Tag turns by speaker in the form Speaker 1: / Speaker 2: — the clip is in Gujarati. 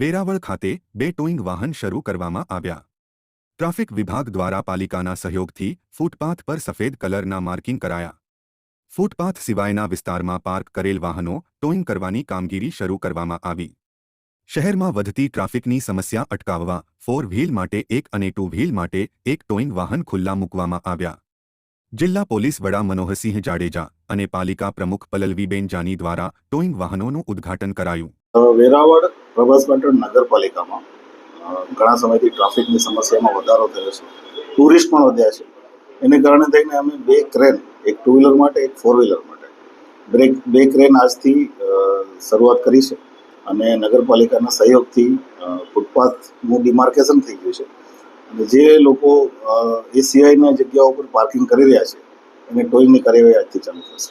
Speaker 1: વેરાવળ ખાતે બે ટોઈંગ વાહન શરૂ કરવામાં આવ્યા. ટ્રાફિક વિભાગ દ્વારા પાલિકાના સહયોગથી ફૂટપાથ પર સફેદ કલરના માર્કિંગ કરાયા. ફૂટપાથ સિવાયના વિસ્તારમાં પાર્ક કરેલ વાહનો ટોઈંગ કરવાની કામગીરી શરૂ કરવામાં આવી. શહેરમાં વધતી ટ્રાફિકની સમસ્યા અટકાવવા ફોર વ્હીલ માટે એક અને ટુ વ્હીલ માટે એક ટોઈંગ વાહન ખુલ્લા મૂકવામાં આવ્યા. જિલ્લા પોલીસ વડા મનોહરસિંહ જાડેજા અને પાલિકા પ્રમુખ પલલવીબેન જાની દ્વારા ટોઈંગ વાહનોનું ઉદ્ઘાટન કરાયું.
Speaker 2: વેરાવળ પ્રભાસ પાટણ નગરપાલિકામાં ઘણા સમયથી ટ્રાફિકની સમસ્યામાં વધારો થયો છે. ટુરિસ્ટ પણ વધ્યા છે. એને કારણે થઈને અમે બે ક્રેન, એક ટુ વ્હીલર માટે, એક ફોર વ્હીલર માટે. બ્રેક, બે ક્રેન આજથી શરૂઆત કરી છે અને નગરપાલિકાના સહયોગથી ફૂટપાથનું ડિમાર્કેશન થઈ ગયું છે. અને જે લોકો એ સિવાયના જગ્યાઓ પર પાર્કિંગ કરી રહ્યા છે, એને ટોઈંગની કાર્યવાહી આજથી ચાલુ થશે.